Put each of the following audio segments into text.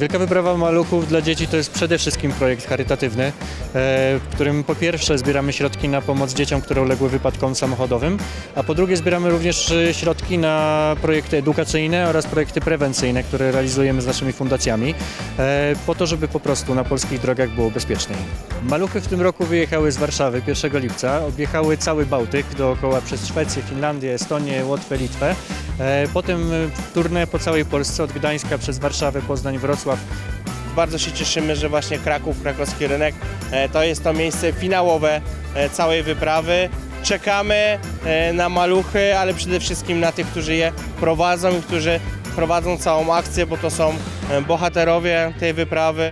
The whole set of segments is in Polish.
Wielka Wyprawa Maluchów dla dzieci to jest przede wszystkim projekt charytatywny, e, w którym po pierwsze zbieramy środki na pomoc dzieciom, które uległy wypadkom samochodowym, a po drugie zbieramy również e, środki na projekty edukacyjne oraz projekty prewencyjne, które realizujemy z naszymi fundacjami, e, po to, żeby po prostu na polskich drogach było bezpieczniej. Maluchy w tym roku wyjechały z Warszawy 1 lipca, objechały cały Bałtyk dookoła przez Szwecję, Finlandię, Estonię, Łotwę, Litwę. Potem tournée po całej Polsce od Gdańska przez Warszawę, Poznań, Wrocław, Bardzo się cieszymy, że właśnie Kraków, krakowski rynek e, to jest to miejsce finałowe e, całej wyprawy. Czekamy e, na maluchy, ale przede wszystkim na tych, którzy je prowadzą i którzy prowadzą całą akcję, bo to są bohaterowie tej wyprawy.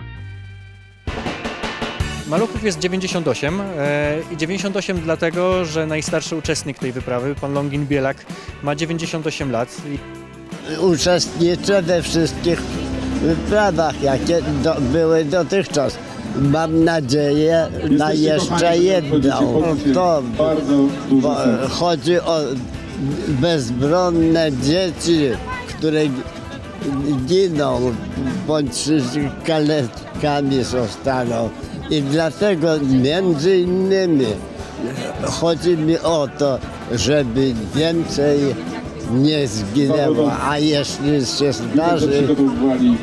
Maluchów jest 98 e, i 98 dlatego, że najstarszy uczestnik tej wyprawy, pan Longin Bielak, ma 98 lat uczestniczę we wszystkich wyprawach, jakie do, były dotychczas. Mam nadzieję na jeszcze jedną. To bo, chodzi o bezbronne dzieci, które giną bądź kaletkami zostaną. I dlatego między innymi chodzi mi o to, żeby więcej nie zginęło, a jeśli się zdarzy,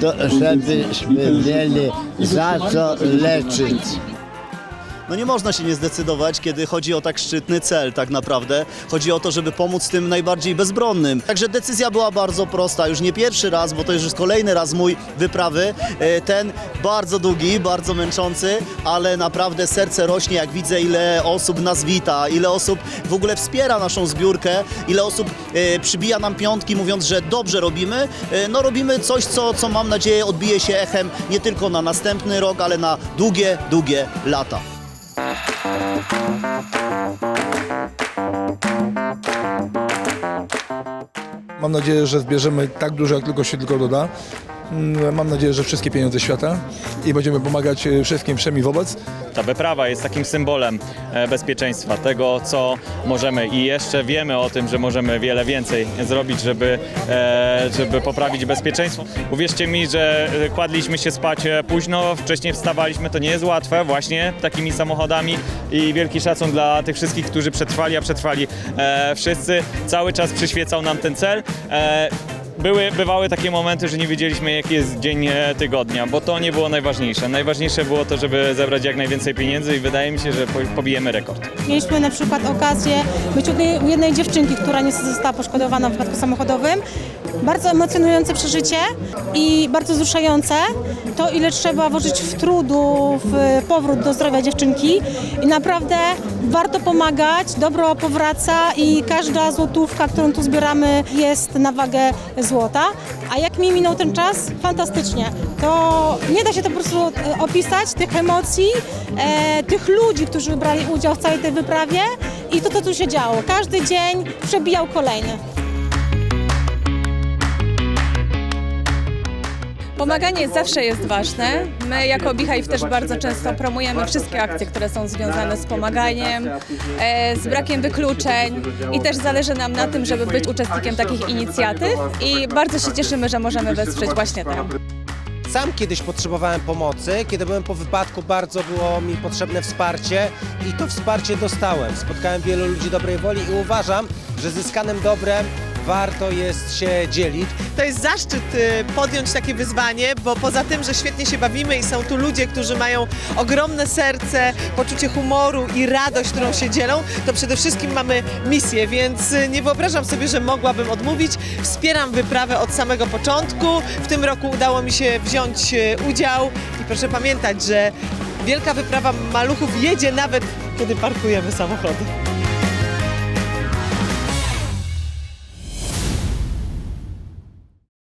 to żebyśmy mieli za co leczyć. No nie można się nie zdecydować, kiedy chodzi o tak szczytny cel tak naprawdę. Chodzi o to, żeby pomóc tym najbardziej bezbronnym. Także decyzja była bardzo prosta, już nie pierwszy raz, bo to już jest kolejny raz mój wyprawy. E, Ten bardzo długi, bardzo męczący, ale naprawdę serce rośnie, jak widzę ile osób nas wita, ile osób w ogóle wspiera naszą zbiórkę, ile osób e, przybija nam piątki mówiąc, że dobrze robimy. E, No robimy coś, co, co mam nadzieję odbije się echem nie tylko na następny rok, ale na długie, długie lata. Mam nadzieję, że zbierzemy tak dużo, jak tylko się tylko doda. Mm, Mam nadzieję, że wszystkie pieniądze świata i będziemy pomagać e, wszystkim wszem i wobec. Ta wyprawa jest takim symbolem e, bezpieczeństwa, tego co możemy i jeszcze wiemy o tym, że możemy wiele więcej zrobić, żeby, e, żeby poprawić bezpieczeństwo. Uwierzcie mi, że kładliśmy się spać późno, wcześniej wstawaliśmy, to nie jest łatwe właśnie takimi samochodami i wielki szacun dla tych wszystkich, którzy przetrwali, a przetrwali wszyscy. Cały czas przyświecał nam ten cel. Były, bywały takie momenty, że nie wiedzieliśmy jaki jest dzień e, tygodnia, bo to nie było najważniejsze. Najważniejsze było to, żeby zebrać jak najwięcej pieniędzy i wydaje mi się, że po- pobijemy rekord. Mieliśmy na przykład okazję być u jednej- u jednej dziewczynki, która niestety została poszkodowana w wypadku samochodowym. Bardzo emocjonujące przeżycie i bardzo wzruszające to, ile trzeba włożyć w trudu w powrót do zdrowia dziewczynki. I naprawdę warto pomagać, dobro powraca i każda złotówka, którą tu zbieramy jest na wagę złota. A jak mi minął ten czas? Fantastycznie. To nie da się to po prostu e, opisać, tych emocji, e, tych ludzi, którzy brali udział w całej tej wyprawie i to, co tu się działo. Każdy dzień przebijał kolejny. Pomaganie zawsze jest ważne. My jako Beehive też bardzo często promujemy wszystkie akcje, które są związane z pomaganiem, e, z brakiem wykluczeń i też zależy nam na tym, żeby być uczestnikiem takich inicjatyw i bardzo się cieszymy, że możemy wesprzeć właśnie te. Sam kiedyś potrzebowałem pomocy, kiedy byłem po wypadku, bardzo było mi potrzebne wsparcie i to wsparcie dostałem. Spotkałem wielu ludzi dobrej woli i uważam, że zyskanym dobrem warto jest się dzielić. To jest zaszczyt y, podjąć takie wyzwanie, bo poza tym, że świetnie się bawimy i są tu ludzie, którzy mają ogromne serce, poczucie humoru i radość, którą się dzielą, to przede wszystkim mamy misję, więc y, nie wyobrażam sobie, że mogłabym odmówić. Wspieram wyprawę od samego początku. W tym roku udało mi się wziąć y, udział i proszę pamiętać, że wielka wyprawa maluchów jedzie nawet, kiedy parkujemy samochody.